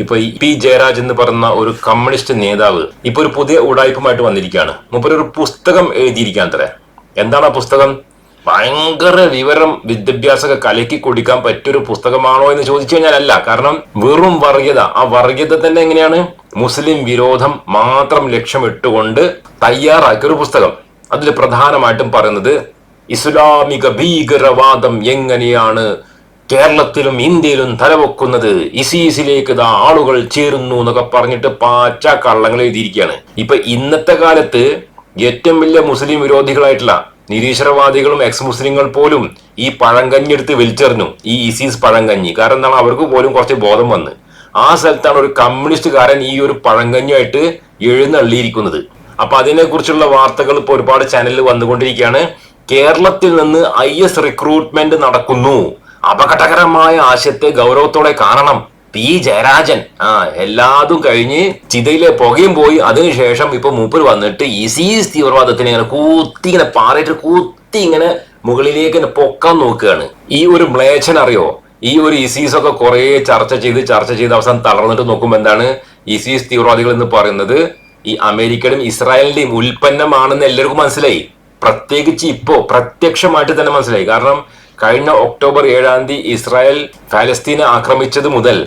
ഇപ്പൊ ഈ പി ജയരാജ് എന്ന് പറയുന്ന ഒരു കമ്മ്യൂണിസ്റ്റ് നേതാവ് ഇപ്പൊ ഒരു പുതിയ ഉടായ്പുമായിട്ട് വന്നിരിക്കുകയാണ്. മുപ്പര് ഒരു പുസ്തകം എഴുതിയിരിക്കാൻ അത്ര എന്താണ് ആ പുസ്തകം? ഭയങ്കര വിവരം വിദ്യാഭ്യാസമൊക്കെ കലക്കി കുടിക്കാൻ പറ്റൊരു പുസ്തകമാണോ എന്ന് ചോദിച്ചു കഴിഞ്ഞാൽ അല്ല കാരണം വെറും വർഗീയത. ആ വർഗീയത തന്നെ എങ്ങനെയാണ്? മുസ്ലിം വിരോധം മാത്രം ലക്ഷ്യമിട്ടുകൊണ്ട് തയ്യാറാക്കിയ ഒരു പുസ്തകം. അതിൽ പ്രധാനമായിട്ടും പറയുന്നത് ഇസ്ലാമിക ഭീകരവാദം എങ്ങനെയാണ് കേരളത്തിലും ഇന്ത്യയിലും തലവെക്കുന്നത് ഇസീസിലേക്ക് ഇതാ ആളുകൾ ചേരുന്നു എന്നൊക്കെ പറഞ്ഞിട്ട് പാച്ച കള്ളങ്ങൾ എഴുതിയിരിക്കുകയാണ്. ഇപ്പൊ ഇന്നത്തെ കാലത്ത് ഏറ്റവും വലിയ മുസ്ലിം വിരോധികളായിട്ടുള്ള നിരീശ്വരവാദികളും എക്സ് മുസ്ലിങ്ങൾ പോലും ഈ പഴങ്കഞ്ഞി എടുത്ത് വലിച്ചെറിഞ്ഞു. ഈ ഇസീസ് പഴങ്കഞ്ഞി. കാരണം എന്താണ്? അവർക്ക് പോലും കുറച്ച് ബോധം വന്ന്. ആ സ്ഥലത്താണ് ഒരു കമ്മ്യൂണിസ്റ്റുകാരൻ ഈ ഒരു പഴങ്കഞ്ഞുമായിട്ട് എഴുന്നള്ളിയിരിക്കുന്നത്. അപ്പൊ അതിനെക്കുറിച്ചുള്ള വാർത്തകൾ ഇപ്പോൾ ഒരുപാട് ചാനലിൽ വന്നുകൊണ്ടിരിക്കുകയാണ്. കേരളത്തിൽ നിന്ന് ഐ എസ് റിക്രൂട്ട്മെന്റ് നടക്കുന്നു. അപകടകരമായ ആശയത്തെ ഗൗരവത്തോടെ കാണണം. പി. ജയരാജൻ. ആ എല്ലാതും കഴിഞ്ഞ് ചിതയിലെ പുകയും പോയി. അതിനുശേഷം ഇപ്പൊ മൂപ്പർ വന്നിട്ട് ഇസീസ് തീവ്രവാദത്തിന് ഇങ്ങനെ കൂത്തി ഇങ്ങനെ പാറയിട്ട് കൂത്തി ഇങ്ങനെ മുകളിലേക്ക് ഇങ്ങനെ പൊക്കാൻ നോക്കുകയാണ്. ഈ ഒരു മ്ലേച്ഛൻ അറിയോ? ഈ ഒരു ഇസീസ് ഒക്കെ കുറെ ചർച്ച ചെയ്ത് ചർച്ച ചെയ്ത് അവസാനം തളർന്നിട്ട് നോക്കുമ്പോൾ എന്താണ്? ഇസീസ് തീവ്രവാദികൾ എന്ന് പറയുന്നത് ഈ അമേരിക്കയുടെയും ഇസ്രായേലിന്റെയും ഉൽപ്പന്നമാണെന്ന് എല്ലാവർക്കും മനസ്സിലായി. പ്രത്യേകിച്ച് ഇപ്പോ പ്രത്യക്ഷമായിട്ട് തന്നെ മനസ്സിലായി. കാരണം കഴിഞ്ഞ ഒക്ടോബർ ഏഴാം തീയതി ഇസ്രായേൽ ഫലസ്തീനെ ആക്രമിച്ചത് മുതൽ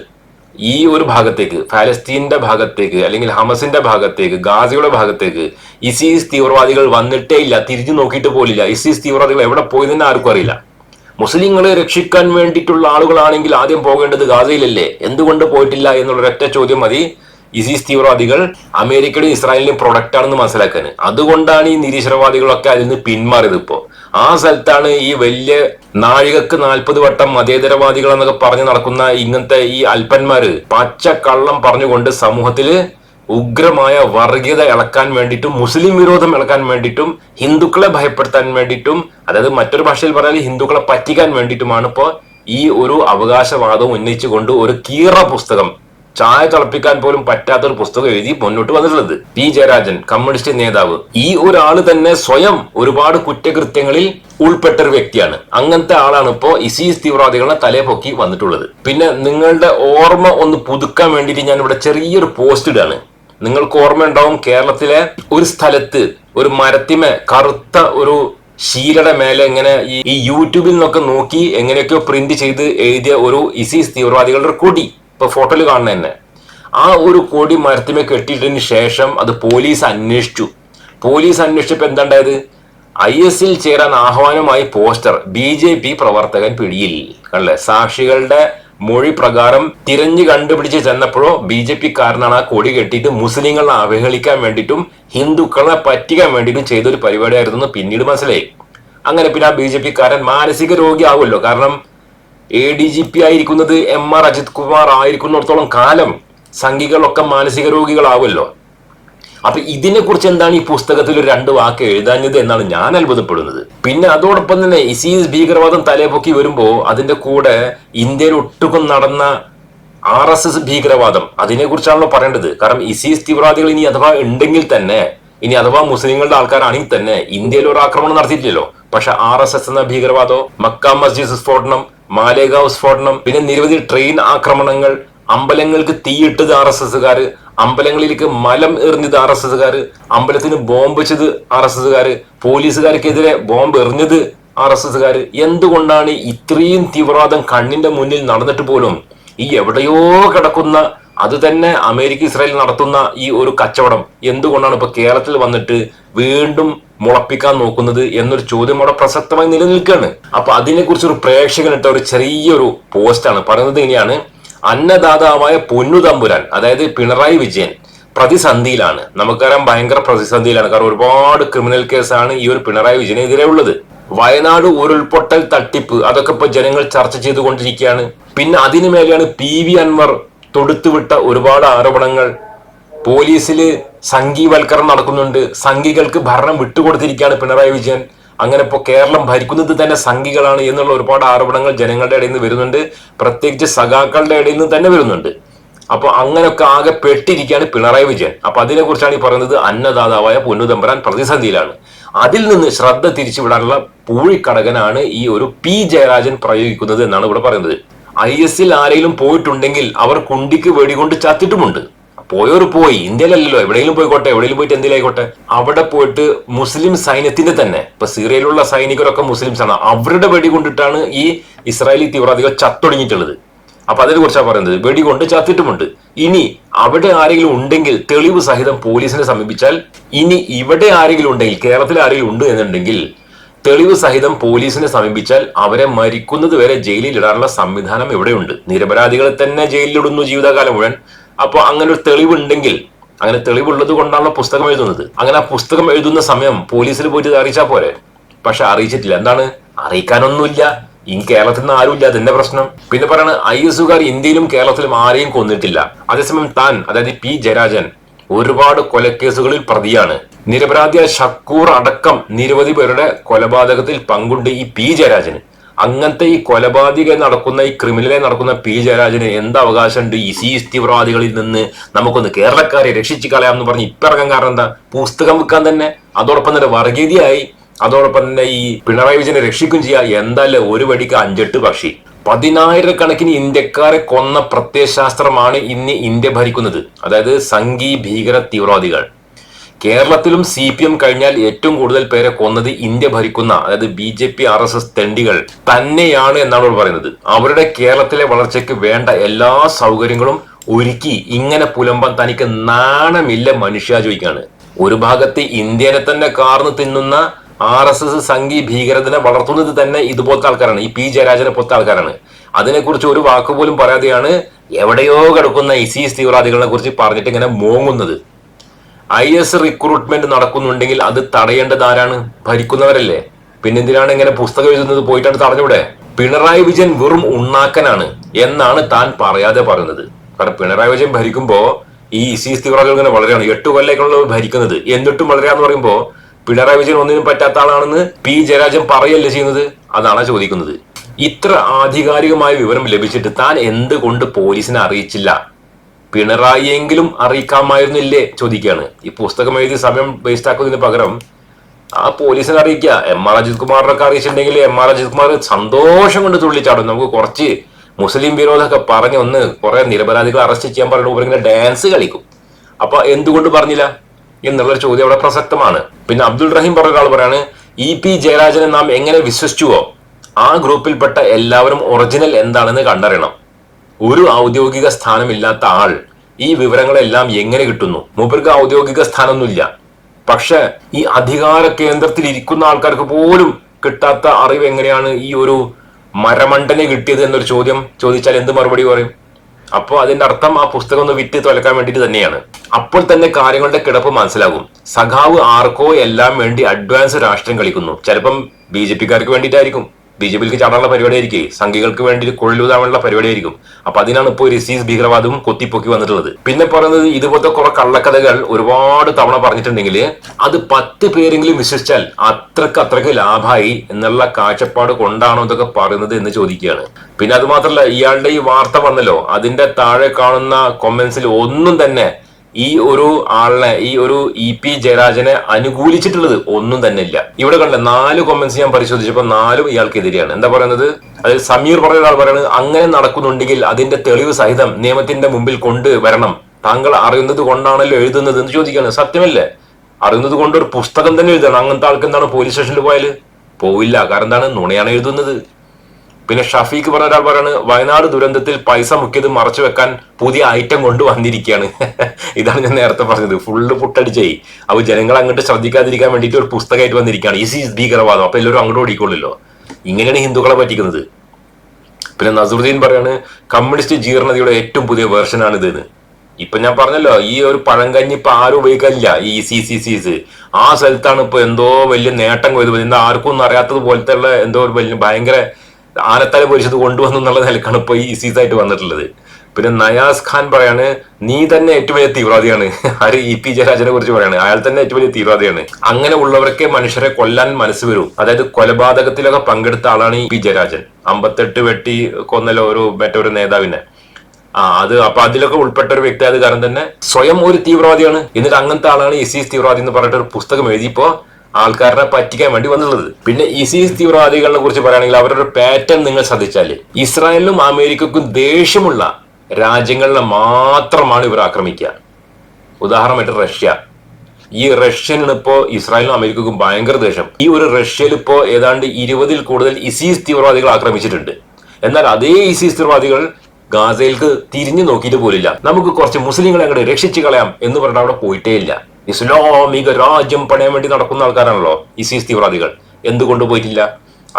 ഈ ഒരു ഭാഗത്തേക്ക് ഫലസ്തീന്റെ ഭാഗത്തേക്ക് അല്ലെങ്കിൽ ഹമസിന്റെ ഭാഗത്തേക്ക് ഗാസയുടെ ഭാഗത്തേക്ക് ഇസീസ് തീവ്രവാദികൾ വന്നിട്ടേ ഇല്ല തിരിഞ്ഞു നോക്കിയിട്ട് പോലില്ല. ഇസീസ് തീവ്രവാദികൾ എവിടെ പോയി പോയതെന്ന് ആർക്കും അറിയില്ല. മുസ്ലിങ്ങളെ രക്ഷിക്കാൻ വേണ്ടിയിട്ടുള്ള ആളുകളാണെങ്കിൽ ആദ്യം പോകേണ്ടത് ഗാസയിലല്ലേ? എന്തുകൊണ്ട് പോയിട്ടില്ല എന്നുള്ള ഒരൊറ്റ ചോദ്യം മതി. ഇസീസ് തീവ്രവാദികൾ അമേരിക്കയുടെയും ഇസ്രായേലിന്റെയും പ്രൊഡക്റ്റ് ആണെന്ന് മനസ്സിലാക്കാൻ അതുകൊണ്ടാണ് ഈ നിരീശ്വരവാദികളൊക്കെ അതിൽ നിന്ന് പിന്മാറിയത് ഇപ്പോ. ആ സ്ഥലത്താണ് ഈ വലിയ നാഴികക്ക് നാൽപ്പത് വട്ടം മതേതരവാദികൾ എന്നൊക്കെ പറഞ്ഞു നടക്കുന്ന ഇങ്ങനത്തെ ഈ അല്പന്മാര് പച്ച കള്ളം പറഞ്ഞുകൊണ്ട് സമൂഹത്തിൽ ഉഗ്രമായ വർഗീയത ഇളക്കാൻ വേണ്ടിയിട്ടും മുസ്ലിം വിരോധം ഇളക്കാൻ വേണ്ടിയിട്ടും ഹിന്ദുക്കളെ ഭയപ്പെടുത്താൻ വേണ്ടിയിട്ടും അതായത് മറ്റൊരു ഭാഷയിൽ പറഞ്ഞാൽ ഹിന്ദുക്കളെ പറ്റിക്കാൻ വേണ്ടിയിട്ടുമാണ് ഇപ്പോ ഈ ഒരു അവകാശവാദം ഉന്നയിച്ചുകൊണ്ട് ഒരു കീറ പുസ്തകം ചായ തിളപ്പിക്കാൻ പോലും പറ്റാത്ത ഒരു പുസ്തകം എഴുതി മുന്നോട്ട് വന്നിട്ടുള്ളത്. പി. ജയരാജൻ കമ്മ്യൂണിസ്റ്റ് നേതാവ്. ഈ ഒരാൾ തന്നെ സ്വയം ഒരുപാട് കുറ്റകൃത്യങ്ങളിൽ ഉൾപ്പെട്ട ഒരു വ്യക്തിയാണ്. അങ്ങനത്തെ ആളാണ് ഇപ്പോ ഇസീസ് തീവ്രവാദികളെ തലേ പൊക്കി വന്നിട്ടുള്ളത്. പിന്നെ നിങ്ങളുടെ ഓർമ്മ ഒന്ന് പുതുക്കാൻ വേണ്ടിയിട്ട് ഞാൻ ഇവിടെ ചെറിയൊരു പോസ്റ്റ് ഇടാണ്. നിങ്ങൾക്ക് ഓർമ്മ ഉണ്ടാവും കേരളത്തിലെ ഒരു സ്ഥലത്ത് ഒരു മരത്തിമേ കറുത്ത ഒരു ശീലയുടെ മേലെ ഇങ്ങനെ ഈ യൂട്യൂബിൽ നിന്നൊക്കെ നോക്കി എങ്ങനെയൊക്കെയോ പ്രിന്റ് ചെയ്ത് എഴുതിയ ഒരു ഇസീസ് തീവ്രവാദികളുടെ കൊടി. ഇപ്പൊ ഫോട്ടോയിൽ കാണുന്ന തന്നെ. ആ ഒരു കൊടി മരത്തിമേ കെട്ടിയിട്ടതിന് ശേഷം അത് പോലീസ് അന്വേഷിച്ചു. പോലീസ് അന്വേഷിച്ചപ്പോൾ എന്താണ്ടായത് ഐ എസിൽ ചേരാൻ ആഹ്വാനമായി പോസ്റ്റർ. ബി ജെ പി പ്രവർത്തകൻ പിടിയിൽ. കണ്ടല്ലേ? സാക്ഷികളുടെ മൊഴി പ്രകാരം തിരഞ്ഞു കണ്ടുപിടിച്ച് ചെന്നപ്പോഴോ ബി ജെ പി കാരനാണ് ആ കൊടി കെട്ടിയിട്ട് മുസ്ലിങ്ങളെ അവഹേളിക്കാൻ വേണ്ടിയിട്ടും ഹിന്ദുക്കളെ പറ്റിക്കാൻ വേണ്ടിയിട്ടും ചെയ്തൊരു പരിപാടിയായിരുന്നു പിന്നീട് മനസ്സിലായി. അങ്ങനെ പിന്നെ ആ ബി ജെ പി കാരൻ മാനസിക രോഗിയാവുമല്ലോ. കാരണം എ ഡി ജി പി ആയിരിക്കുന്നത് എം ആർ അജിത് കുമാർ ആയിരിക്കുന്നിടത്തോളം കാലം സംഘികളൊക്കെ മാനസിക രോഗികളാവുമല്ലോ. അപ്പൊ ഇതിനെ കുറിച്ച് എന്താണ് ഈ പുസ്തകത്തിൽ ഒരു രണ്ട് വാക്ക് എഴുതാഞ്ഞത് എന്നാണ് ഞാൻ അത്ഭുതപ്പെടുന്നത്. പിന്നെ അതോടൊപ്പം തന്നെ ഇസീസ് ഭീകരവാദം തലപൊക്കി വരുമ്പോ അതിന്റെ കൂടെ ഇന്ത്യയിൽ ഒട്ടുക്കും നടന്ന ആർ എസ് എസ് ഭീകരവാദം അതിനെ കുറിച്ചാണല്ലോ പറയേണ്ടത്. കാരണം ഇസീസ് തീവ്രവാദികൾ ഇനി അഥവാ ഉണ്ടെങ്കിൽ തന്നെ ഇനി അഥവാ മുസ്ലിങ്ങളുടെ ആൾക്കാരാണെങ്കിൽ തന്നെ ഇന്ത്യയിൽ ഒരു ആക്രമണം നടത്തിയിട്ടില്ലല്ലോ. പക്ഷെ ആർ എസ് എസ് എന്ന ഭീകരവാദോ മക്ക മസ്ജിദ് സ്ഫോടനം മാലേഗാവ് സ്ഫോടനം പിന്നെ നിരവധി ട്രെയിൻ ആക്രമണങ്ങൾ അമ്പലങ്ങൾക്ക് തീയിട്ടത് ആർ എസ് എസ്സുകാർ അമ്പലങ്ങളിലേക്ക് മലം എറിഞ്ഞത് ആർ എസ് എസ്സുകാർ അമ്പലത്തിന് ബോംബ് വെച്ചത് ആർ എസ് എസ്സുകാർ പോലീസുകാർക്കെതിരെ ബോംബ് എറിഞ്ഞത് ആർ എസ് എസ്സുകാർ. എന്തുകൊണ്ടാണ് ഇത്രയും തീവ്രവാദം കണ്ണിന്റെ മുന്നിൽ നടന്നിട്ട് പോലും ഈ എവിടെയോ കിടക്കുന്ന അത് തന്നെ അമേരിക്ക ഇസ്രായേൽ നടത്തുന്ന ഈ ഒരു കച്ചവടം എന്തുകൊണ്ടാണ് ഇപ്പൊ കേരളത്തിൽ വന്നിട്ട് വീണ്ടും മുളപ്പിക്കാൻ നോക്കുന്നത് എന്നൊരു ചോദ്യം അവിടെ പ്രസക്തമായി നിലനിൽക്കുകയാണ്. അപ്പൊ അതിനെക്കുറിച്ച് ഒരു പ്രേക്ഷകനിട്ട ഒരു ചെറിയൊരു പോസ്റ്റാണ്. പറയുന്നത് ഇങ്ങനെയാണ്. അന്നദാതാവായ പൊന്നു തമ്പുരാൻ അതായത് പിണറായി വിജയൻ പ്രതിസന്ധിയിലാണ്. നമുക്കറിയാം ഭയങ്കര പ്രതിസന്ധിയിലാണ്. കാരണം ഒരുപാട് ക്രിമിനൽ കേസാണ് ഈ ഒരു പിണറായി വിജയനെതിരെ ഉള്ളത്. വയനാട് ഉരുൾപൊട്ടൽ തട്ടിപ്പ് അതൊക്കെ ഇപ്പൊ ജനങ്ങൾ ചർച്ച ചെയ്തുകൊണ്ടിരിക്കുകയാണ്. പിന്നെ അതിനു മേലെയാണ് പി വി അൻവർ തൊടുത്തുവിട്ട ഒരുപാട് ആരോപണങ്ങൾ. പോലീസിൽ സംഘീവൽക്കരണം നടക്കുന്നുണ്ട്. സംഘികൾക്ക് ഭരണം വിട്ടുകൊടുത്തിരിക്കുകയാണ് പിണറായി വിജയൻ. അങ്ങനെ ഇപ്പോൾ കേരളം ഭരിക്കുന്നത് തന്നെ സംഘികളാണ് എന്നുള്ള ഒരുപാട് ആരോപണങ്ങൾ ജനങ്ങളുടെ ഇടയിൽ നിന്ന് വരുന്നുണ്ട്. പ്രത്യേകിച്ച് സഖാക്കളുടെ ഇടയിൽ നിന്ന് തന്നെ വരുന്നുണ്ട്. അപ്പൊ അങ്ങനെയൊക്കെ ആകെ പെട്ടിരിക്കുകയാണ് പിണറായി വിജയൻ. അപ്പൊ അതിനെ കുറിച്ചാണ് ഈ പറയുന്നത് അന്നദാതാവായ പൊന്നുതമ്പരാൻ പ്രതിസന്ധിയിലാണ്. അതിൽ നിന്ന് ശ്രദ്ധ തിരിച്ചുവിടാനുള്ള പൂഴിക്കടകനാണ് ഈ ഒരു പി ജയരാജൻ പ്രയോഗിക്കുന്നത് എന്നാണ് ഇവിടെ പറയുന്നത്. ഐ എസിൽ ആരെങ്കിലും പോയിട്ടുണ്ടെങ്കിൽ അവർ കുണ്ടിക്ക് വെടികൊണ്ട് ചത്തിട്ടുമുണ്ട്. പോയവർ പോയി. ഇന്ത്യയിലല്ലല്ലോ. എവിടെയെങ്കിലും പോയിക്കോട്ടെ. എവിടെയെങ്കിലും പോയിട്ട് എന്തിലായിക്കോട്ടെ. അവിടെ പോയിട്ട് മുസ്ലിം സൈന്യത്തിന്റെ തന്നെ. ഇപ്പൊ സിറിയയിലുള്ള സൈനികരൊക്കെ മുസ്ലിംസ് ആണ് അവരുടെ വെടി കൊണ്ടിട്ടാണ് ഈ ഇസ്രായേലി തീവ്രവാദികൾ ചത്തൊടുങ്ങിയിട്ടുള്ളത്. അപ്പൊ അതിനെ കുറിച്ചാണ് പറയുന്നത്. വെടികൊണ്ട് ചത്തിട്ടുമുണ്ട്. ഇനി അവിടെ ആരെങ്കിലും ഉണ്ടെങ്കിൽ തെളിവ് സഹിതം പോലീസിനെ സമീപിച്ചാൽ ഇനി ഇവിടെ ആരെങ്കിലും ഉണ്ടെങ്കിൽ കേരളത്തിൽ ആരെങ്കിലും ഉണ്ട് എന്നുണ്ടെങ്കിൽ തെളിവ് സഹിതം പോലീസിനെ സമീപിച്ചാൽ അവരെ മരിക്കുന്നത് വരെ ജയിലിൽ ഇടാനുള്ള സംവിധാനം ഇവിടെയുണ്ട്. നിരപരാധികളെ തന്നെ ജയിലിലിടുന്നു ജീവിതകാലം മുഴുവൻ. അപ്പോൾ അങ്ങനെ ഒരു തെളിവുണ്ടെങ്കിൽ അങ്ങനെ തെളിവുള്ളത് കൊണ്ടാണല്ലോ പുസ്തകം എഴുതുന്നത്. അങ്ങനെ ആ പുസ്തകം എഴുതുന്ന സമയം പോലീസിൽ പോയിട്ട് അറിയിച്ചാൽ പോരെ? പക്ഷെ അറിയിച്ചിട്ടില്ല. എന്താണ്? അറിയിക്കാനൊന്നുമില്ല. ഈ കേരളത്തിൽ നിന്ന് ആരുമില്ല. അതിന്റെ പ്രശ്നം. പിന്നെ പറയണ ഐ എസുകാർ ഇന്ത്യയിലും കേരളത്തിലും ആരെയും കൊന്നിട്ടില്ല. അതേസമയം താൻ അതായത് പി ജയരാജൻ ഒരുപാട് കൊലക്കേസുകളിൽ പ്രതിയാണ്. നിരപരാധിയായ ഷക്കൂർ അടക്കം നിരവധി പേരുടെ കൊലപാതകത്തിൽ പങ്കുണ്ട് ഈ പി ജയരാജന്. അങ്ങനത്തെ ഈ കൊലപാതക നടക്കുന്ന ഈ ക്രിമിനലെ നടക്കുന്ന പി ജയരാജന് എന്ത് അവകാശമുണ്ട്? ഈ സി തീവ്രവാദികളിൽ നിന്ന് നമുക്കൊന്ന് കേരളക്കാരെ രക്ഷിച്ചു കളയാം എന്ന് പറഞ്ഞ് ഇപ്പിറങ്ങാൻ കാരണം എന്താ? പുസ്തകം വിൽക്കാൻ തന്നെ. അതോടൊപ്പം തന്നെ വർഗീതിയായി അതോടൊപ്പം തന്നെ ഈ പിണറായി വിജയനെ രക്ഷിക്കും ചെയ്യാം. എന്തല്ലേ ഒരു വടിക്ക് അഞ്ചെട്ട് പക്ഷി. പതിനായിരക്കണക്കിന് ഇന്ത്യക്കാരെ കൊന്ന പ്രത്യയശാസ്ത്രമാണ് ഇന്ന് ഇന്ത്യ ഭരിക്കുന്നത്. അതായത് സംഘീ ഭീകര തീവ്രവാദികൾ. കേരളത്തിലും സി പി എം കഴിഞ്ഞാൽ ഏറ്റവും കൂടുതൽ പേരെ കൊന്നത് ഇന്ത്യ ഭരിക്കുന്ന അതായത് B J P R S S തെണ്ടികൾ തന്നെയാണ് എന്നാണ് അവർ പറയുന്നത്. അവരുടെ കേരളത്തിലെ വളർച്ചയ്ക്ക് വേണ്ട എല്ലാ സൗകര്യങ്ങളും ഒരുക്കി ഇങ്ങനെ പുലമ്പാൻ തനിക്ക് നാണമില്ല മനുഷ്യ ചോദിക്കാണ് ഒരു ഭാഗത്ത് ഇന്ത്യനെ തന്നെ കാർന്ന് തിന്നുന്ന ആർ എസ് എസ് സംഘി ഭീകരതനെ വളർത്തുന്നത് തന്നെ ഇതുപോലത്തെ ആൾക്കാരാണ്. ഈ പി ജയരാജനെ പോലത്തെ ആൾക്കാരാണ്. അതിനെക്കുറിച്ച് ഒരു വാക്കുപോലും പറയാതെയാണ് എവിടെയോ കിടക്കുന്ന ഇസീസ് തീവ്രവാദികളെ കുറിച്ച് പറഞ്ഞിട്ട് ഇങ്ങനെ മോങ്ങുന്നത്. ഐ എസ് റിക്രൂട്ട്മെന്റ് നടക്കുന്നുണ്ടെങ്കിൽ അത് തടയേണ്ടത് ആരാണ്? ഭരിക്കുന്നവരല്ലേ? പിന്നെന്തിനാണ് ഇങ്ങനെ പുസ്തകം എഴുതുന്നത്? പോയിട്ടാണ് തടഞ്ഞൂടെ? പിണറായി വിജയൻ വെറും ഉണ്ണാക്കനാണ് എന്നാണ് താൻ പറയാതെ പറയുന്നത് കാരണം പിണറായി വിജയൻ ഭരിക്കുമ്പോൾ ഈ ഇസീസ് തീവ്രവാദികൾ ഇങ്ങനെ വളരെയാണ്. എട്ട് കൊല്ലേക്കുള്ള ഭരിക്കുന്നത്. എന്നിട്ടും വളരാന്ന് പറയുമ്പോൾ പിണറായി വിജയൻ ഒന്നിനും പറ്റാത്ത ആളാണെന്ന് പി ജയരാജൻ പറയല്ലേ ചെയ്യുന്നത്? അതാണ് ചോദിക്കുന്നത്. ഇത്ര ആധികാരികമായ വിവരം ലഭിച്ചിട്ട് താൻ എന്തുകൊണ്ട് പോലീസിനെ അറിയിച്ചില്ല? പിണറായിയെങ്കിലും അറിയിക്കാമായിരുന്നില്ലേ ചോദിക്കുകയാണ്. ഈ പുസ്തകം എഴുതി സമയം വേസ്റ്റ് ആക്കുന്നതിന് പകരം ആ പോലീസിനെ അറിയിക്കുക. എം ആർ അജിത് കുമാറിനൊക്കെ അറിയിച്ചിട്ടുണ്ടെങ്കിൽ എം ആർ അജിത് കുമാർ സന്തോഷം കൊണ്ട് തുള്ളിച്ചാടും. നമുക്ക് കുറച്ച് മുസ്ലിം വിരോധമൊക്കെ പറഞ്ഞ് ഒന്ന് കുറെ നിരപരാധികൾ അറസ്റ്റ് ചെയ്യാൻ പറഞ്ഞു ഇങ്ങനെ ഡാൻസ് കളിക്കും. അപ്പൊ എന്തുകൊണ്ട് പറഞ്ഞില്ല? എന്നുള്ള ചോദ്യം അവിടെ പ്രസക്തമാണ്. പിന്നെ അബ്ദുൾ റഹീം പറഞ്ഞ ഒരാൾ പറയാണ് ഇ പി ജയരാജനെ നാം എങ്ങനെ വിശ്വസിച്ചുവോ? ആ ഗ്രൂപ്പിൽപ്പെട്ട എല്ലാവരും ഒറിജിനൽ എന്താണെന്ന് കണ്ടറിയണം. ഒരു ഔദ്യോഗിക സ്ഥാനമില്ലാത്ത ആൾ ഈ വിവരങ്ങളെല്ലാം എങ്ങനെ കിട്ടുന്നു? മൂപ്പർക്ക് ഔദ്യോഗിക സ്ഥാനമൊന്നുമില്ല. പക്ഷെ ഈ അധികാര കേന്ദ്രത്തിൽ ഇരിക്കുന്ന ആൾക്കാർക്ക് പോലും കിട്ടാത്ത അറിവ് എങ്ങനെയാണ് ഈ ഒരു മരമണ്ടനെ കിട്ടിയത് എന്നൊരു ചോദ്യം ചോദിച്ചാൽ എന്ത് മറുപടി പറയും? അപ്പോൾ അതിന്റെ അർത്ഥം ആ പുസ്തകം ഒന്ന് വിറ്റ് തുലക്കാൻ വേണ്ടിയിട്ട് തന്നെയാണ്. അപ്പോൾ തന്നെ കാര്യങ്ങളുടെ കിടപ്പ് മനസ്സിലാകും. സഖാവ് ആർക്കോ എല്ലാം വേണ്ടി അഡ്വാൻസ് രാഷ്ട്രം കളിക്കുന്നു. ചിലപ്പം ബി ജെ പിക്കാർക്ക് വേണ്ടിയിട്ടായിരിക്കും. ബി ജെ പിക്ക് ചാടാനുള്ള പരിപാടിയായിരിക്കും. സംഘികൾക്ക് വേണ്ടി കൊള്ളുതാനുള്ള പരിപാടിയായിരിക്കും. അപ്പൊ അതിനാണ് ഇപ്പോൾ രസീസ് ഭീകരവാദവും കൊത്തിപ്പൊക്കി വന്നിട്ടുള്ളത്. പിന്നെ പറയുന്നത് ഇതുപോലത്തെ കുറെ കള്ളക്കഥകൾ ഒരുപാട് തവണ പറഞ്ഞിട്ടുണ്ടെങ്കിൽ അത് പത്ത് പേരെങ്കിലും വിശ്വസിച്ചാൽ അത്രയ്ക്ക് അത്രയ്ക്ക് ലാഭമായി എന്നുള്ള കാഴ്ചപ്പാട് കൊണ്ടാണോ ഇതൊക്കെ പറയുന്നത് എന്ന് ചോദിക്കുകയാണ്. പിന്നെ അത് മാത്രമല്ല ഇയാളുടെ ഈ വാർത്ത വന്നല്ലോ. അതിന്റെ താഴെ കാണുന്ന കൊമന്റ്സിൽ ഒന്നും തന്നെ ഈ ഒരു ആളിനെ ഈ ഒരു ഇ പി ജയരാജനെ അനുകൂലിച്ചിട്ടുള്ളത് ഒന്നും തന്നെ ഇല്ല. ഇവിടെ കണ്ടില്ല നാല് കൊമന്റ്സ് ഞാൻ പരിശോധിച്ചപ്പോൾ നാലും ഇയാൾക്കെതിരെയാണ്. എന്താ പറയുന്നത്? അതായത് സമീർ പറഞ്ഞ ഒരാൾ പറയുന്നത് അങ്ങനെ നടക്കുന്നുണ്ടെങ്കിൽ അതിന്റെ തെളിവ് സഹിതം നിയമത്തിന്റെ മുമ്പിൽ കൊണ്ടുവരണം. താങ്കൾ അറിയുന്നത് കൊണ്ടാണല്ലോ എഴുതുന്നത് എന്ന് ചോദിക്കുകയാണ്. സത്യമല്ലേ? അറിയുന്നത് കൊണ്ട് ഒരു പുസ്തകം തന്നെ എഴുതണം. അങ്ങനത്തെ ആൾക്ക് എന്താണ് പോലീസ് സ്റ്റേഷനിൽ പോയാൽ പോവില്ല. കാരണം എന്താണ്? നുണയാണ് എഴുതുന്നത്. പിന്നെ ഷഫീഖ് പറഞ്ഞ ഒരാൾ പറയാണ് വയനാട് ദുരന്തത്തിൽ പൈസ മുക്കിയത് മറച്ചു വെക്കാൻ പുതിയ ഐറ്റം കൊണ്ട് വന്നിരിക്കുകയാണ്. ഇതാണ് ഞാൻ നേരത്തെ പറഞ്ഞത്. ഫുള്ള് പുട്ടടിച്ചേ. അപ്പൊ ജനങ്ങൾ അങ്ങോട്ട് ശ്രദ്ധിക്കാതിരിക്കാൻ വേണ്ടിയിട്ട് ഒരു പുസ്തകമായിട്ട് വന്നിരിക്കുകയാണ്. ഈ ഭീകരവാദം. അപ്പൊ എല്ലാവരും അങ്ങോട്ട് ഓടിക്കൊള്ളില്ലോ ഇങ്ങനെയാണ് ഹിന്ദുക്കളെ പറ്റിക്കുന്നത്. പിന്നെ നസറുദ്ദീൻ പറയാണ് കമ്മ്യൂണിസ്റ്റ് ജീർണതയുടെ ഏറ്റവും പുതിയ വേർഷനാണ് ഇതെന്ന് ഇപ്പൊ ഞാൻ പറഞ്ഞല്ലോ ഈ ഒരു പഴങ്കഞ്ഞി ഇപ്പൊ ആരും ഉപയോഗിക്കാനില്ല. ഈ സി സി സീസ് ആ സ്ഥലത്താണ് ഇപ്പൊ എന്തോ വലിയ നേട്ടം കൊയ്ത്. ആർക്കും ഒന്നും അറിയാത്തത് പോലത്തെ ഉള്ള എന്തോ ഒരു വലിയ ഭയങ്കര ആനത്തല പൊരിച്ചത് കൊണ്ടുവന്നു എന്നുള്ള നിലക്കാണ് ഇപ്പൊ ഈ സീസ് ആയിട്ട് വന്നിട്ടുള്ളത്. പിന്നെ നയാസ് ഖാൻ പറയാണ് നീ തന്നെ ഏറ്റവും വലിയ തീവ്രവാദിയാണ്. ആര്? ഇ പി ജയരാജനെ കുറിച്ച് പറയാണ്. അയാൾ തന്നെ ഏറ്റവും വലിയ തീവ്രവാദിയാണ്. അങ്ങനെ ഉള്ളവർക്ക് മനുഷ്യരെ കൊല്ലാൻ മനസ്സ് വരും. അതായത് കൊലപാതകത്തിലൊക്കെ പങ്കെടുത്ത ആളാണ് ഇ പി ജയരാജൻ. അമ്പത്തെട്ട് വെട്ടി കൊന്നല്ലോ ഒരു മറ്റൊരു നേതാവിനെ. ആ അത് അപ്പൊ അതിലൊക്കെ ഉൾപ്പെട്ട ഒരു വ്യക്തി ആയത് കാരണം തന്നെ സ്വയം ഒരു തീവ്രവാദിയാണ്. എന്നിട്ട് അങ്ങനത്തെ ആളാണ് ഇസീസ് തീവ്രവാദി എന്ന് പറഞ്ഞിട്ട് ഒരു പുസ്തകം എഴുതിയപ്പോ ആൾക്കാരെ പറ്റിക്കാൻ വേണ്ടി വന്നുള്ളത്. പിന്നെ ഇസീസ് തീവ്രവാദികളെ കുറിച്ച് പറയുകയാണെങ്കിൽ അവരുടെ പാറ്റേൺ നിങ്ങൾ ശ്രദ്ധിച്ചാൽ ഇസ്രായേലിനും അമേരിക്കക്കും ദേഷ്യമുള്ള രാജ്യങ്ങളിലെ മാത്രമാണ് ഇവർ ആക്രമിക്കുക. ഉദാഹരണമായിട്ട് റഷ്യ. ഈ റഷ്യനാണ് ഇപ്പോ ഇസ്രായേലിനും അമേരിക്കക്കും ഭയങ്കര ദേഷ്യം. ഈ ഒരു റഷ്യയിൽ ഇപ്പോ ഏതാണ്ട് ഇരുപതിൽ കൂടുതൽ ഇസീസ് തീവ്രവാദികൾ ആക്രമിച്ചിട്ടുണ്ട്. എന്നാൽ അതേ ഇസീസ് തീവ്രവാദികൾ ഗാസയിലേക്ക് തിരിഞ്ഞു നോക്കിയിട്ട് പോലില്ല. നമുക്ക് കുറച്ച് മുസ്ലിങ്ങളെ അങ്ങോട്ട് രക്ഷിച്ചു കളയാം എന്ന് പറഞ്ഞിട്ട് അവിടെ പോയിട്ടേ ഇല്ല. ഇസ്ലാമിക രാജ്യം പണയാൻ വേണ്ടി നടക്കുന്ന ആൾക്കാരാണല്ലോ ഇസീസ് തീവ്രവാദികൾ. എന്തുകൊണ്ട് പോയിട്ടില്ല?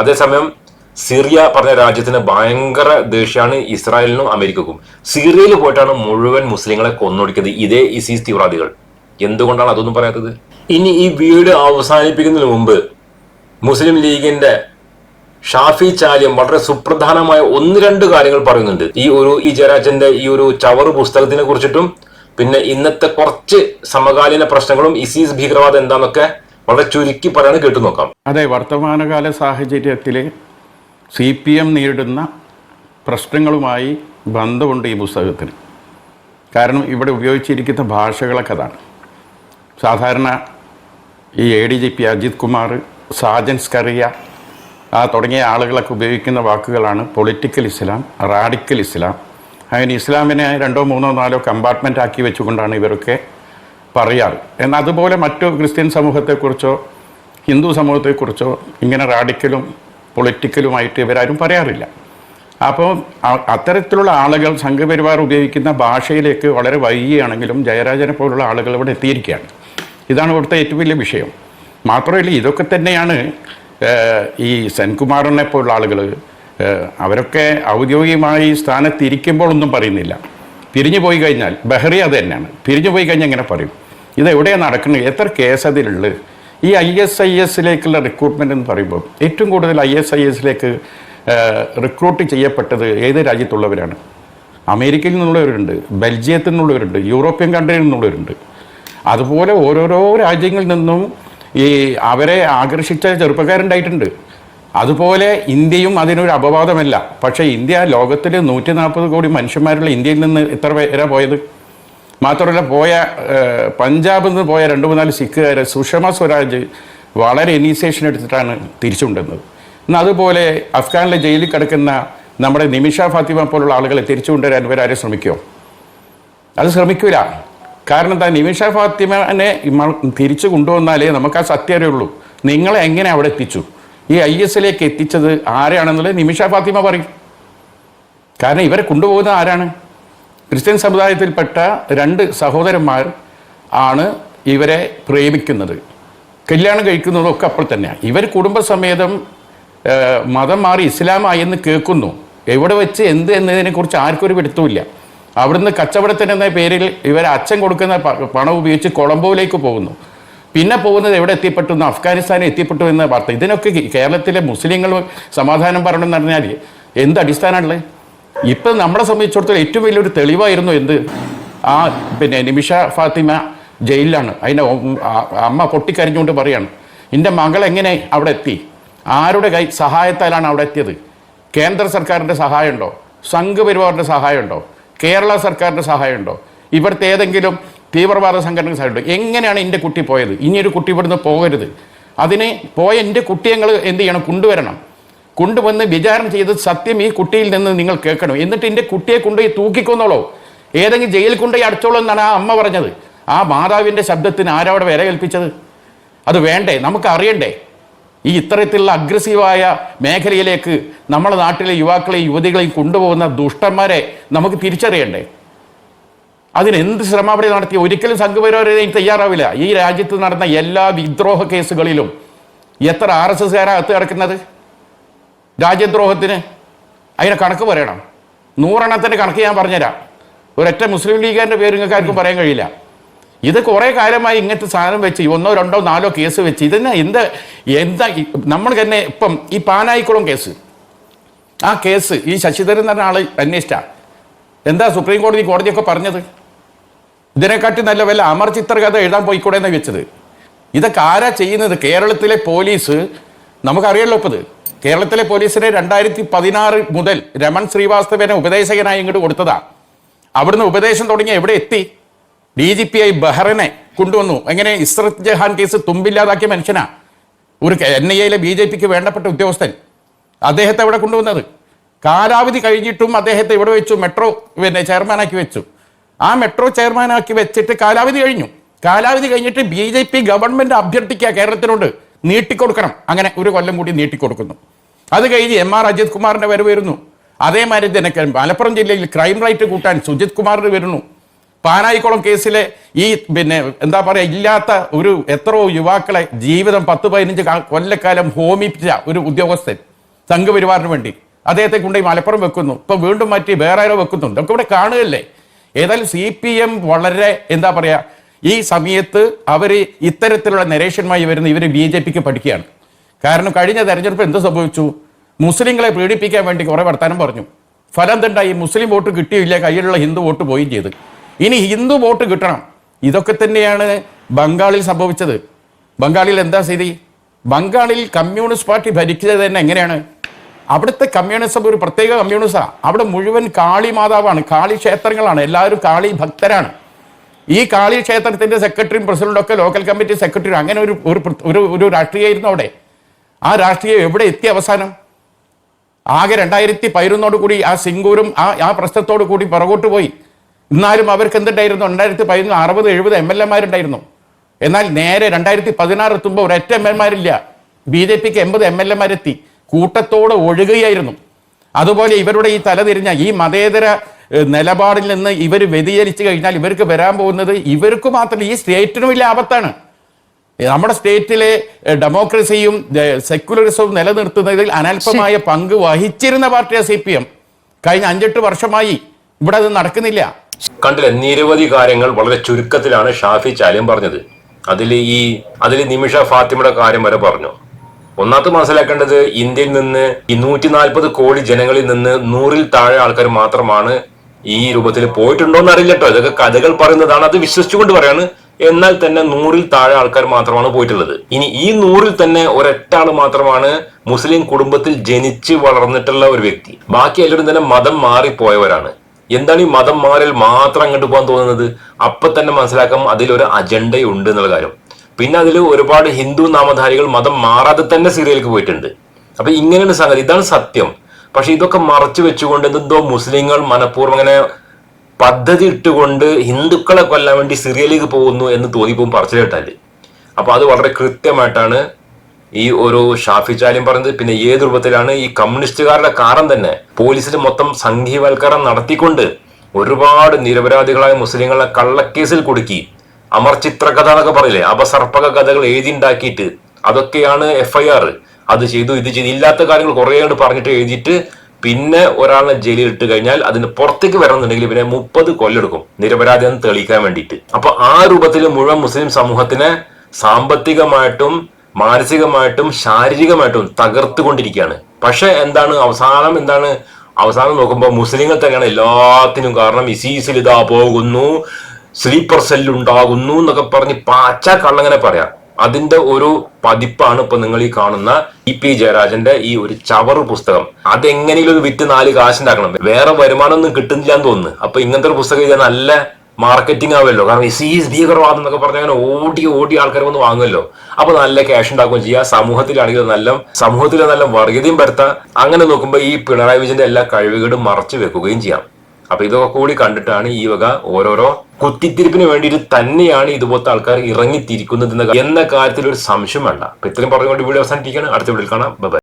അതേസമയം സിറിയ പറഞ്ഞ രാജ്യത്തിന് ഭയങ്കര ദേഷ്യമാണ് ഇസ്രായേലിനും അമേരിക്കക്കും. സിറിയയിൽ പോയിട്ടാണ് മുഴുവൻ മുസ്ലിങ്ങളെ കൊന്നൊടുക്കിയത് ഇതേ ഇസീസ് തീവ്രവാദികൾ. എന്തുകൊണ്ടാണ് അതൊന്നും പറയാത്തത്? ഇനി ഈ വീഡിയോ അവസാനിപ്പിക്കുന്നതിന് മുമ്പ് മുസ്ലിം ലീഗിന്റെ ഷാഫി ചാലിയം വളരെ സുപ്രധാനമായ ഒന്ന് രണ്ട് കാര്യങ്ങൾ പറയുന്നുണ്ട്. ഈ ഒരു ഈ ജയരാജന്റെ ഈ ഒരു ചവറ് പുസ്തകത്തിനെ കുറിച്ചിട്ടും പിന്നെ ഇന്നത്തെ കുറച്ച് സമകാലീന പ്രശ്നങ്ങളും ഇസീസ് ഭീകരവാദം എന്താന്നൊക്കെ വളരെ ചുരുക്കി പറയാൻ കേട്ടു നോക്കാം. അതെ വർത്തമാനകാല സാഹചര്യത്തിൽ സി പി എം നേരിടുന്ന പ്രശ്നങ്ങളുമായി ബന്ധമുണ്ട് ഈ പുസ്തകത്തിന് കാരണം ഇവിടെ ഉപയോഗിച്ചിരിക്കുന്ന ഭാഷകളൊക്കെ അതാണ്. സാധാരണ ഈ A D G P Ajith Kumar Sajan Skariah ആ തുടങ്ങിയ ആളുകളൊക്കെ ഉപയോഗിക്കുന്ന വാക്കുകളാണ് പൊളിറ്റിക്കൽ ഇസ്ലാം റാഡിക്കൽ ഇസ്ലാം അങ്ങനെ ഇസ്ലാമിനെ രണ്ടോ മൂന്നോ നാലോ കമ്പാർട്ട്മെന്റ് ആക്കി വെച്ചുകൊണ്ടാണ് ഇവരൊക്കെ പറയാറ്. എന്നാൽ അതുപോലെ മറ്റു ക്രിസ്ത്യൻ സമൂഹത്തെക്കുറിച്ചോ ഹിന്ദു സമൂഹത്തെക്കുറിച്ചോ ഇങ്ങനെ റാഡിക്കലും പൊളിറ്റിക്കലുമായിട്ട് ഇവരാരും പറയാറില്ല. അപ്പോൾ അത്തരത്തിലുള്ള ആളുകൾ സംഘപരിവാർ ഉപയോഗിക്കുന്ന ഭാഷയിലേക്ക് വളരെ വൈകിയാണെങ്കിലും ജയരാജനെ പോലുള്ള ആളുകൾ ഇവിടെ എത്തിയിരിക്കുകയാണ്. ഇതാണ് ഇവിടുത്തെ ഏറ്റവും വലിയ വിഷയം. മാത്രമല്ല ഇതൊക്കെ തന്നെയാണ് ഈ സെൻകുമാറിനെ പോലുള്ള ആളുകൾ അവരൊക്കെ ഔദ്യോഗികമായി സ്ഥാനത്തിരിക്കുമ്പോൾ ഒന്നും പറയുന്നില്ല. പിരിഞ്ഞു പോയി കഴിഞ്ഞാൽ ബഹ്റി അത് തന്നെയാണ്. പിരിഞ്ഞു പോയി കഴിഞ്ഞാൽ എങ്ങനെ പറയും? ഇത് എവിടെയാണ് നടക്കുന്നത്? എത്ര കേസ് അതിലുള്ളത് ഈ ഐ എസ് ഐ എസിലേക്കുള്ള റിക്രൂട്ട്മെന്റ് എന്ന് പറയുമ്പോൾ ഏറ്റവും കൂടുതൽ ഐ എസ് ഐ എസിലേക്ക് റിക്രൂട്ട് ചെയ്യപ്പെട്ടത് ഏത് രാജ്യത്തുള്ളവരാണ്? അമേരിക്കയിൽ നിന്നുള്ളവരുണ്ട് ബെൽജിയത്തിൽ നിന്നുള്ളവരുണ്ട് യൂറോപ്യൻ കൺട്രിയിൽ നിന്നുള്ളവരുണ്ട്. അതുപോലെ ഓരോരോ രാജ്യങ്ങളിൽ നിന്നും ഈ അവരെ ആകർഷിച്ച ചെറുപ്പക്കാരുണ്ടായിട്ടുണ്ട്. അതുപോലെ ഇന്ത്യയും അതിനൊരു അപവാദമല്ല. പക്ഷേ ഇന്ത്യ ലോകത്തിൽ നൂറ്റി നാൽപ്പത് കോടി മനുഷ്യന്മാരുള്ള ഇന്ത്യയിൽ നിന്ന് ഇത്ര പേരാ പോയത്? മാത്രമല്ല പോയ പഞ്ചാബിൽ നിന്ന് പോയ രണ്ട് മൂന്നാൽ സിഖുകാർ സുഷമ സ്വരാജ് വളരെ ഇനീസിയേഷൻ എടുത്തിട്ടാണ് തിരിച്ചുകൊണ്ടുവന്നത്. എന്നാൽ അതുപോലെ അഫ്ഗാനിലെ ജയിലിൽ കിടക്കുന്ന നമ്മുടെ നിമിഷ ഫാത്തിമ പോലുള്ള ആളുകളെ തിരിച്ചു കൊണ്ടുവരാൻ ഇവരാരും ശ്രമിക്കുമോ അത് ശ്രമിക്കില്ല കാരണം എന്താ? നിമിഷ ഫാത്തിമനെ തിരിച്ചു കൊണ്ടുവന്നാലേ നമുക്ക് ആ സത്യം അറിയുള്ളൂ നിങ്ങളെ എങ്ങനെ അവിടെ എത്തിച്ചു? ഈ ഐ എസിലേക്ക് എത്തിച്ചത് ആരാണെന്നുള്ളത് നിമിഷ ഫാത്തിമ പറയും. കാരണം ഇവരെ കൊണ്ടുപോകുന്ന ആരാണ്? ക്രിസ്ത്യൻ സമുദായത്തിൽപ്പെട്ട രണ്ട് സഹോദരന്മാർ ആണ് ഇവരെ പ്രേമിക്കുന്നത്. കല്യാണം കഴിക്കുന്നതൊക്കെ അപ്പോൾ തന്നെയാണ് ഇവർ കുടുംബസമേതം മതം മാറി ഇസ്ലാമായി എന്ന് കേൾക്കുന്നു. എവിടെ വെച്ച് എന്ത് എന്നതിനെക്കുറിച്ച് ആർക്കും ഒരു പിടുത്തമില്ല അവിടുന്ന് കച്ചവടത്തിന് എന്ന പേരിൽ ഇവർ അച്ഛൻ കൊടുക്കുന്ന പണം ഉപയോഗിച്ച് കൊളംബോയിലേക്ക് പോകുന്നു. പിന്നെ പോകുന്നത് എവിടെ എത്തിപ്പെട്ടു എന്ന് അഫ്ഗാനിസ്ഥാനിൽ എത്തിപ്പെട്ടു എന്ന വാർത്ത. ഇതിനൊക്കെ കേരളത്തിലെ മുസ്ലിങ്ങൾ സമാധാനം പറയണമെന്ന് പറഞ്ഞാൽ എന്ത് അടിസ്ഥാനമുള്ളത് ഇപ്പം നമ്മളെ സംബന്ധിച്ചിടത്തോളം ഏറ്റവും വലിയൊരു തെളിവായിരുന്നു എന്ത്? ആ പിന്നെ നിമിഷ ഫാത്തിമ ജയിലിലാണ്. അതിന്റെ അമ്മ പൊട്ടിക്കരഞ്ഞുകൊണ്ട് പറയാണ് എന്റെ മകൾ എങ്ങനെ അവിടെ എത്തി? ആരുടെ കൈ സഹായത്താലാണ് അവിടെ എത്തിയത്? കേന്ദ്ര സർക്കാരിന്റെ സഹായമുണ്ടോ? സംഘപരിവാറിന്റെ സഹായമുണ്ടോ? കേരള സർക്കാരിന്റെ സഹായമുണ്ടോ? ഇവിടുത്തെ ഏതെങ്കിലും തീവ്രവാദ സംഘടനകൾ സഹായമുണ്ടോ എങ്ങനെയാണ് എന്റെ കുട്ടി പോയത്? ഇനിയൊരു കുട്ടി ഇവിടുന്ന് പോകരുത്. അതിനെ പോയ എന്റെ കുട്ടിയങ്ങൾ എന്ത് ചെയ്യണം? കൊണ്ടുവരണം. കൊണ്ടുവന്ന് വിചാരണ ചെയ്ത് സത്യം ഈ കുട്ടിയിൽ നിന്ന് നിങ്ങൾ കേൾക്കണം. എന്നിട്ട് എന്റെ കുട്ടിയെ കൊണ്ടുപോയി തൂക്കിക്കൊന്നോളോ. ഏതെങ്കിലും ജയിലിൽ കൊണ്ടുപോയി അടച്ചോളൂ എന്നാണ് ആ അമ്മ പറഞ്ഞത്. ആ മാതാവിന്റെ ശബ്ദത്തിന് ആരവിടെ വില കൽപ്പിച്ചത് അത് വേണ്ടേ? നമുക്ക് അറിയണ്ടേ? ഈ ഇത്തരത്തിലുള്ള അഗ്രസീവായ മേഖലയിലേക്ക് നമ്മുടെ നാട്ടിലെ യുവാക്കളെയും യുവതികളെയും കൊണ്ടുപോകുന്ന ദുഷ്ടന്മാരെ നമുക്ക് തിരിച്ചറിയണ്ടേ? അതിന് എന്ത് ശ്രമം അവിടെ നടത്തി? ഒരിക്കലും സംഘപരിവാരം തയ്യാറാവില്ല. ഈ രാജ്യത്ത് നടന്ന എല്ലാ വിദ്രോഹ കേസുകളിലും എത്ര ആർ എസ് എസ്കാരാണ് അകത്ത് കിടക്കുന്നത്? രാജ്യദ്രോഹത്തിന് അതിനെ കണക്ക് പറയണം. നൂറെണ്ണത്തിന്റെ കണക്ക് ഞാൻ പറഞ്ഞുതരാം. ഒരൊറ്റ മുസ്ലിം ലീഗിന്റെ പേര് നിങ്ങൾക്ക് ആർക്കും പറയാൻ കഴിയില്ല. ഇത് കുറേ കാലമായി ഇങ്ങനത്തെ സാധനം വെച്ച് ഒന്നോ രണ്ടോ നാലോ കേസ് വെച്ച് ഇതിന് എന്ത് എന്താ നമ്മൾ തന്നെ ഇപ്പം ഈ പാനായിക്കുളം കേസ്. ആ കേസ് ഈ ശശിധരൻ എന്ന ആൾ അന്വേഷിച്ച. എന്താ സുപ്രീം കോടതി കോടതിയൊക്കെ പറഞ്ഞത്? ഇതിനെക്കാട്ടി നല്ല വല്ല അമർ ചിത്രകഥ എഴുതാൻ പോയിക്കൂടെ എന്ന് വെച്ചത് ഇതൊക്കെ ആരാ ചെയ്യുന്നത്? കേരളത്തിലെ പോലീസ് നമുക്കറിയല്ലോ ഇപ്പത്. കേരളത്തിലെ പോലീസിനെ രണ്ടായിരത്തി പതിനാറ് മുതൽ രമൺ ശ്രീവാസ്തവനെ ഉപദേശകനായി ഇങ്ങോട്ട് കൊടുത്തതാ. അവിടുന്ന് ഉപദേശം തുടങ്ങി എവിടെ എത്തി? ഡി ജി പി ഐ ബഹ്റനെ കൊണ്ടുവന്നു. എങ്ങനെ ഇസ്രത് ജഹാൻ കേസ് തുമ്പില്ലാതാക്കിയ മനുഷ്യനാ? ഒരു എൻ ഐ എയിലെ ബി ജെ പിക്ക് വേണ്ടപ്പെട്ട ഉദ്യോഗസ്ഥൻ. അദ്ദേഹത്തെ ഇവിടെ കൊണ്ടുവന്നത്? കാലാവധി കഴിഞ്ഞിട്ടും അദ്ദേഹത്തെ ഇവിടെ വെച്ചു മെട്രോ പിന്നെ ചെയർമാനാക്കി വെച്ചു. ആ മെട്രോ ചെയർമാനാക്കി വെച്ചിട്ട് കാലാവധി കഴിഞ്ഞു. കാലാവധി കഴിഞ്ഞിട്ട് ബി ജെ പി ഗവൺമെന്റ് അഭ്യർത്ഥിക്കുക കേരളത്തിനോട് നീട്ടിക്കൊടുക്കണം. അങ്ങനെ ഒരു കൊല്ലം കൂടി നീട്ടിക്കൊടുക്കുന്നു. അത് കഴിഞ്ഞ് എം ആർ അജിത് കുമാറിന്റെ വരവ് വരുന്നു. അതേമാതിരി തന്നെ മലപ്പുറം ജില്ലയിൽ ക്രൈം റേറ്റ് കൂട്ടാൻ സുജിത് കുമാറിന് വരുന്നു. പാനായിക്കുളം കേസിലെ ഈ പിന്നെ എന്താ പറയുക ഇല്ലാത്ത ഒരു എത്രയോ യുവാക്കളെ ജീവിതം പത്ത് പതിനഞ്ച് കൊല്ലക്കാലം ഹോമിപ്പിച്ച ഒരു ഉദ്യോഗസ്ഥൻ സംഘപരിവാറിന് വേണ്ടി. അദ്ദേഹത്തെ കൊണ്ടുപോയി മലപ്പുറം വെക്കുന്നു. ഇപ്പൊ വീണ്ടും മാറ്റി വേറെ ആരോ വെക്കുന്നു ഇതൊക്കെ ഇവിടെ കാണുകയല്ലേ? ഏതായാലും സി പി എം വളരെ എന്താ പറയുക ഈ സമയത്ത് അവർ ഇത്തരത്തിലുള്ള നരേഷന്മായി വരുന്ന ഇവർ ബി ജെ പിക്ക് പഠിക്കുകയാണ്. കാരണം കഴിഞ്ഞ തെരഞ്ഞെടുപ്പ് എന്ത് സംഭവിച്ചു? മുസ്ലിങ്ങളെ പീഡിപ്പിക്കാൻ വേണ്ടി കുറേ വർത്തമാനം പറഞ്ഞു. ഫലം എന്തുണ്ടായി മുസ്ലിം വോട്ട് കിട്ടിയില്ല കയ്യിലുള്ള ഹിന്ദു വോട്ട് പോയി ചെയ്ത്. ഇനി ഹിന്ദു വോട്ട് കിട്ടണം. ഇതൊക്കെ തന്നെയാണ് ബംഗാളിൽ സംഭവിച്ചത്. ബംഗാളിൽ എന്താ സ്ഥിതി? ബംഗാളിൽ കമ്മ്യൂണിസ്റ്റ് പാർട്ടി ഭരിക്കുന്നത് തന്നെ എങ്ങനെയാണ്? അവിടുത്തെ കമ്മ്യൂണിസം ഒരു പ്രത്യേക കമ്മ്യൂണിസമാണ് അവിടെ മുഴുവൻ കാളി മാതാവാണ് കാളി ക്ഷേത്രങ്ങളാണ് എല്ലാവരും കാളി ഭക്തരാണ്. ഈ കാളി ക്ഷേത്രത്തിന്റെ സെക്രട്ടറിയും പ്രസിഡന്റും ഒക്കെ ലോക്കൽ കമ്മിറ്റി സെക്രട്ടറിയും അങ്ങനെ ഒരു ഒരു ഒരു രാഷ്ട്രീയമായിരുന്നു അവിടെ. ആ രാഷ്ട്രീയം എവിടെ എത്തി അവസാനം? ആകെ രണ്ടായിരത്തി പതിനൊന്നോട് കൂടി ആ സിംഗൂരും ആ ആ പ്രശ്നത്തോടു കൂടി പുറകോട്ട് പോയി. എന്നാലും അവർക്ക് എന്തുണ്ടായിരുന്നു? രണ്ടായിരത്തി പതിനൊന്ന് അറുപത് എഴുപത് എം എൽ എമാരുണ്ടായിരുന്നു. എന്നാൽ നേരെ രണ്ടായിരത്തി പതിനാറ് എത്തുമ്പോൾ ഒരൊറ്റ എം എൽ മാരില്ല. ബി ജെ പിക്ക് എൺപത് എം എൽ എമാരെത്തി കൂട്ടത്തോടെ ഒഴുകുകയായിരുന്നു. അതുപോലെ ഇവരുടെ ഈ തലതിരിഞ്ഞ ഈ മതേതര നിലപാടിൽ നിന്ന് ഇവർ വ്യതിചലിച്ചു കഴിഞ്ഞാൽ ഇവർക്ക് വരാൻ പോകുന്നത് ഇവർക്ക് മാത്രമല്ല ഈ സ്റ്റേറ്റിനും വലിയ ആപത്താണ്. നമ്മുടെ സ്റ്റേറ്റിലെ ഡെമോക്രസിയും സെക്യുലറിസവും നിലനിർത്തുന്നതിൽ അനൽപമായ പങ്ക് വഹിച്ചിരുന്ന പാർട്ടിയാണ് സി പി എം കഴിഞ്ഞ അഞ്ചെട്ട് വർഷമായി ഇവിടെ അത് നടക്കുന്നില്ല. കണ്ടില്ല നിരവധി കാര്യങ്ങൾ വളരെ ചുരുക്കത്തിലാണ് ഷാഫി ചാലിയം പറഞ്ഞത്. അതിൽ ഈ അതിൽ നിമിഷ ഫാത്തിമയുടെ കാര്യം വരെ പറഞ്ഞു. ഒന്നാമത് മനസ്സിലാക്കേണ്ടത് ഇന്ത്യയിൽ നിന്ന് ഈ നൂറ്റി നാൽപ്പത് കോടി ജനങ്ങളിൽ നിന്ന് നൂറിൽ താഴെ ആൾക്കാർ മാത്രമാണ് ഈ രൂപത്തിൽ പോയിട്ടുണ്ടോ എന്ന് അറിയില്ല ഇതൊക്കെ കഥകൾ പറയുന്നതാണ്. അത് വിശ്വസിച്ചുകൊണ്ട് പറയാണ്. എന്നാൽ തന്നെ നൂറിൽ താഴെ ആൾക്കാർ മാത്രമാണ് പോയിട്ടുള്ളത്. ഇനി ഈ നൂറിൽ തന്നെ ഒരൊറ്റ ആൾ മാത്രമാണ് മുസ്ലിം കുടുംബത്തിൽ ജനിച്ച് വളർന്നിട്ടുള്ള ഒരു വ്യക്തി. ബാക്കി എല്ലാവരും തന്നെ മതം മാറിപ്പോയവരാണ്. എന്താണ് ഈ മതം മാറിൽ മാത്രം അങ്ങോട്ട് പോകാൻ തോന്നുന്നത്? അപ്പൊ തന്നെ മനസ്സിലാക്കാം അതിലൊരു അജണ്ടയുണ്ട് എന്നുള്ള കാര്യം. പിന്നെ അതിൽ ഒരുപാട് ഹിന്ദു നാമധാരികൾ മതം മാറാതെ തന്നെ സിറിയയിലേക്ക് പോയിട്ടുണ്ട്. അപ്പൊ ഇങ്ങനെയാണ് സംഗതി ഇതാണ് സത്യം. പക്ഷെ ഇതൊക്കെ മറച്ചു വെച്ചുകൊണ്ട് എന്തോ മുസ്ലിങ്ങൾ മനഃപൂർവം അങ്ങനെ പദ്ധതി ഇട്ടുകൊണ്ട് ഹിന്ദുക്കളെ കൊല്ലാൻ വേണ്ടി സിറിയയിലേക്ക് പോകുന്നു എന്ന് തോന്നിപ്പോകും പറച്ചിൽ കേട്ടാൽ. അപ്പൊ അത് വളരെ കൃത്യമായിട്ടാണ് ഈ ഒരു ഷാഫി ചാലിയും പറഞ്ഞത്. പിന്നെ ഏത് രൂപത്തിലാണ് ഈ കമ്മ്യൂണിസ്റ്റുകാരുടെ കാരണം തന്നെ? പോലീസിൽ മൊത്തം സംഘീവൽക്കരണം നടത്തിക്കൊണ്ട് ഒരുപാട് നിരപരാധികളായ മുസ്ലിങ്ങളെ കള്ളക്കേസിൽ കുടുക്കി. അമർ ചിത്രകഥ എന്നൊക്കെ പറയില്ലേ? അപസർപ്പക കഥകൾ എഴുതിണ്ടാക്കിയിട്ട് അതൊക്കെയാണ് എഫ് ഐ ആർ അത് ചെയ്തു ഇത് ചെയ്തു. ഇല്ലാത്ത കാര്യങ്ങൾ കുറേ കണ്ട് പറഞ്ഞിട്ട് എഴുതിയിട്ട് പിന്നെ ഒരാളെ ജയിലിൽ ഇട്ട് കഴിഞ്ഞാൽ അതിന് പുറത്തേക്ക് വരണമെന്നുണ്ടെങ്കിൽ പിന്നെ മുപ്പത് കൊല്ലെടുക്കും. നിരപരാധി എന്ന് തെളിയിക്കാൻ വേണ്ടിയിട്ട്. അപ്പൊ ആ രൂപത്തിൽ മുഴുവൻ മുസ്ലിം സമൂഹത്തിനെ സാമ്പത്തികമായിട്ടും മാനസികമായിട്ടും ശാരീരികമായിട്ടും തകർത്തുകൊണ്ടിരിക്കുകയാണ്. പക്ഷെ എന്താണ് അവസാനം എന്താണ്? അവസാനം നോക്കുമ്പോൾ മുസ്ലിങ്ങൾ തന്നെയാണ് എല്ലാത്തിനും കാരണം. ഇസീസിൽ ഇതാ പോകുന്നു. സ്ലീപ്പർ സെല്ല് ഉണ്ടാകുന്നു എന്നൊക്കെ പറഞ്ഞ് പാച്ച കള്ളങ്ങനെ പറയാം. അതിന്റെ ഒരു പതിപ്പാണ് ഇപ്പൊ നിങ്ങൾ ഈ കാണുന്ന ഇ പി ജയരാജന്റെ ഈ ഒരു ചവറ് പുസ്തകം. അതെങ്ങനെയും വിറ്റ് നാല് കാശുണ്ടാക്കണം. വേറെ വരുമാനമൊന്നും കിട്ടുന്നില്ല എന്ന് തോന്നുന്നു. അപ്പൊ ഇങ്ങനത്തെ ഒരു പുസ്തകം ഇതാ നല്ല മാർക്കറ്റിംഗ് ആവുമല്ലോ. കാരണം സീസ് ഭീകരവാദം എന്നൊക്കെ പറഞ്ഞാൽ അങ്ങനെ ഓടി ഓടി ആൾക്കാർ വന്ന് വാങ്ങുമല്ലോ. അപ്പൊ നല്ല ക്യാഷ് ഉണ്ടാക്കുകയും ചെയ്യാം. സമൂഹത്തിലാണെങ്കിൽ നല്ല സമൂഹത്തിൽ നല്ല വർഗീയതയും വരുത്താം. അങ്ങനെ നോക്കുമ്പോൾ ഈ പിണറായി വിജയന്റെ എല്ലാ കഴിവുകളും മറച്ചു വെക്കുകയും ചെയ്യാം. അപ്പൊ ഇതൊക്കെ കൂടി കണ്ടിട്ടാണ് ഈ വക ഓരോരോ കുത്തിത്തിരിപ്പിന് വേണ്ടിയിട്ട് തന്നെയാണ് ഇതുപോലത്തെ ആൾക്കാർ ഇറങ്ങിത്തിരിക്കുന്നത് എന്ന കാര്യത്തിൽ ഒരു സംശയം വേണ്ട. അപ്പൊ ഇത്രയും പറഞ്ഞുകൊണ്ട് വീഡിയോ അവസാനിപ്പിക്കുകയാണ്. അടുത്ത വീഡിയോയിൽ കാണാം. ബൈ